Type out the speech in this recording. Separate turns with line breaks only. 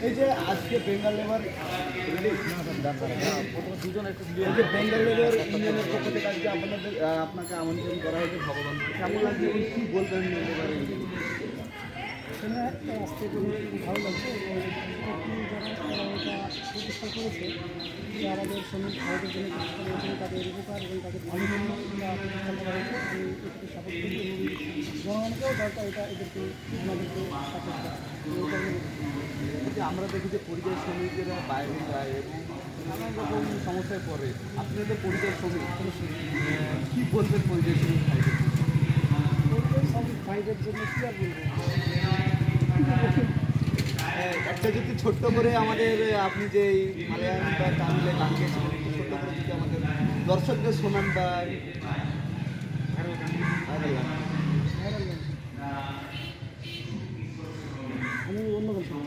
এই যে আজকে বেঙ্গল লেবার বেঙ্গল লেবার ইউনিয়নের পক্ষ থেকে আজকে আপনাদের আপনাকে আমন্ত্রণ করা হয়েছে, ভগবান। কেমন লাগছে কি বলবেন লেবার
পেরে খুব ভালো লাগছে। এটা প্রতিষ্ঠা করেছে আমাদের শ্রমিক জন্য প্রতিষ্ঠা করেছেন তাদের উপকার এবং তাদের করা হয়েছে আমি এটাকে করি এবং জনগণকেও দরকার এটা এদেরকে আমাদেরকে
আমরা দেখি যে পরিযায়ী শ্রমিকেরা বাইরে যায় এবং নানান রকম সমস্যায় পড়ে, আপনাদের পরিযায়ী শ্রমিক কি বলবেন পরিযায়ী শ্রমিক ভাইদের?
পরিযায়ী শ্রমিক ভাইদের জন্য কী আর বলব?
একটা যদি ছোট্ট করে আমাদের আপনি যে এই বা তামিলে গান গেয়েছেন ছোট্ট করে যদি আমাদের দর্শকদের শোনান বা।
আমি অন্য গান শুনব।